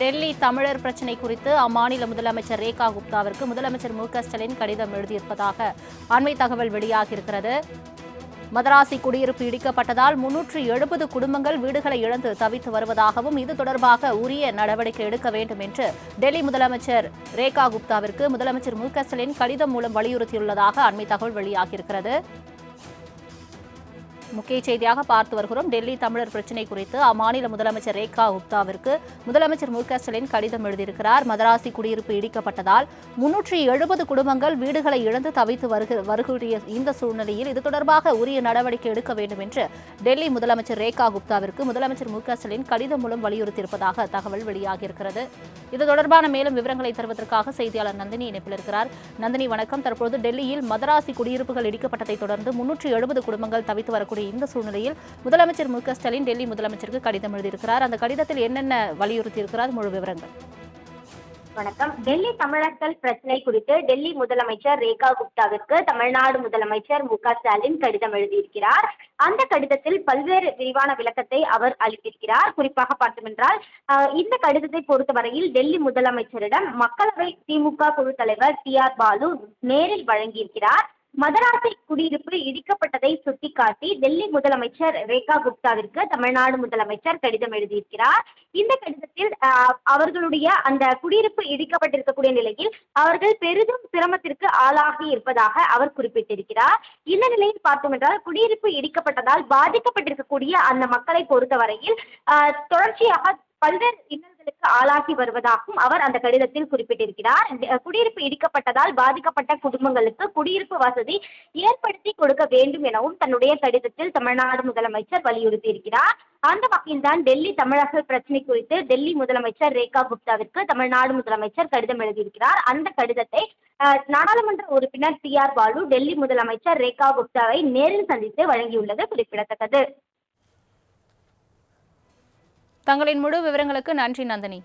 டெல்லி தமிழர் பிரச்சினை குறித்து அம்மாநில முதலமைச்சர் ரேகா குப்தாவிற்கு முதலமைச்சர் மு ஸ்டாலின் கடிதம் எழுதியிருப்பதாக அண்மை தகவல் வெளியாகியிருக்கிறது. மதராசி குடியிருப்பு இடிக்கப்பட்டதால் முன்னூற்று எழுபது குடும்பங்கள் வீடுகளை இழந்து தவித்து வருவதாகவும் இது தொடர்பாக உரிய நடவடிக்கை எடுக்க வேண்டும் என்று டெல்லி முதலமைச்சர் ரேகா குப்தாவிற்கு முதலமைச்சர் மு ஸ்டாலின் கடிதம் மூலம் வலியுறுத்தியுள்ளதாக அண்மை தகவல் வெளியாகியிருக்கிறது. முக்கிய செய்தியாக பார்த்து வருகிறோம். டெல்லி தமிழர் பிரச்சினை குறித்து அம்மாநில முதலமைச்சர் ரேகா குப்தாவிற்கு முதலமைச்சர் மு ஸ்டாலின் கடிதம் எழுதியிருக்கிறார். மதராசி குடியிருப்பு இடிக்கப்பட்டதால் முன்னூற்றி எழுபது குடும்பங்கள் வீடுகளை இழந்து தவித்து வருக வருகிற இந்த சூழ்நிலையில் இது தொடர்பாக உரிய நடவடிக்கை எடுக்க வேண்டும் என்று டெல்லி முதலமைச்சர் ரேகா குப்தாவிற்கு முதலமைச்சர் மு ஸ்டாலின் கடிதம் மூலம் வலியுறுத்தியிருப்பதாக தகவல் வெளியாகியிருக்கிறது. இது தொடர்பான மேலும் விவரங்களை தருவதற்காக செய்தியாளர் நந்தினி இணைப்பில் இருக்கிறார். நந்தினி வணக்கம். தற்போது டெல்லியில் மதராசி குடியிருப்புகள் இடிக்கப்பட்டதை தொடர்ந்து முன்னூற்றி எழுபது குடும்பங்கள் தவித்து வரக்கூடிய இந்த சூழ்நிலையில் முதலமைச்சர் மு க ஸ்டாலின் டெல்லி முதலமைச்சருக்கு கடிதம் எழுதியிருக்கிறார். அந்த கடிதத்தில் என்னென்ன வலியுறுத்தி இருக்கிறார்? முழு விவரங்கள். வணக்கம். டெல்லி தமிழர்கள் பிரச்சனை குறித்து டெல்லி முதலமைச்சர் ரேகா குப்தாவிற்கு தமிழ்நாடு முதலமைச்சர் மு க ஸ்டாலின் கடிதம் எழுதியிருக்கிறார். அந்த கடிதத்தில் பல்வேறு விரிவான விளக்கத்தை அவர் அளித்திருக்கிறார். குறிப்பாக பார்த்தோமென்றால் இந்த கடிதத்தை பொறுத்தவரையில் டெல்லி முதலமைச்சரிடம் மக்களவை திமுக குழு தலைவர் டி ஆர் பாலு நேரில் வழங்கியிருக்கிறார். மதராசி குடியிருப்பு இடிக்கப்பட்டதை சுட்டிக்காட்டி டெல்லி முதலமைச்சர் ரேகா குப்தாவிற்கு தமிழ்நாடு முதலமைச்சர் கடிதம் எழுதியிருக்கிறார். இந்த கடிதத்தில் அவர்களுடைய அந்த குடியிருப்பு இடிக்கப்பட்டிருக்கக்கூடிய நிலையில் அவர்கள் பெரிதும் சிரமத்திற்கு ஆளாகி இருப்பதாக அவர் குறிப்பிட்டிருக்கிறார். இந்த நிலையில் பார்த்தோம் என்றால் குடியிருப்பு இடிக்கப்பட்டதால் பாதிக்கப்பட்டிருக்கக்கூடிய அந்த மக்களை பொறுத்தவரையில் தொடர்ச்சியாக பல்வேறு இன்னல்களுக்கு ஆளாகி வருவதாகவும் அவர் அந்த கடிதத்தில் குறிப்பிட்டிருக்கிறார். இந்த குடியிருப்பு இடிக்கப்பட்டதால் பாதிக்கப்பட்ட குடும்பங்களுக்கு குடியிருப்பு வசதி ஏற்படுத்தி கொடுக்க வேண்டும் எனவும் தன்னுடைய கடிதத்தில் தமிழ்நாடு முதலமைச்சர் வலியுறுத்தியிருக்கிறார். அந்த வகையில்தான் டெல்லி தமிழக பிரச்சனை குறித்து டெல்லி முதலமைச்சர் ரேகா குப்தாவிற்கு தமிழ்நாடு முதலமைச்சர் கடிதம் எழுதியிருக்கிறார். அந்த கடிதத்தை நாடாளுமன்ற உறுப்பினர் டி ஆர் பாலு டெல்லி முதலமைச்சர் ரேகா குப்தாவை நேரில் சந்தித்து வழங்கியுள்ளது குறிப்பிடத்தக்கது. தங்களின் முழு விவரங்களுக்கு நன்றி நந்தினி.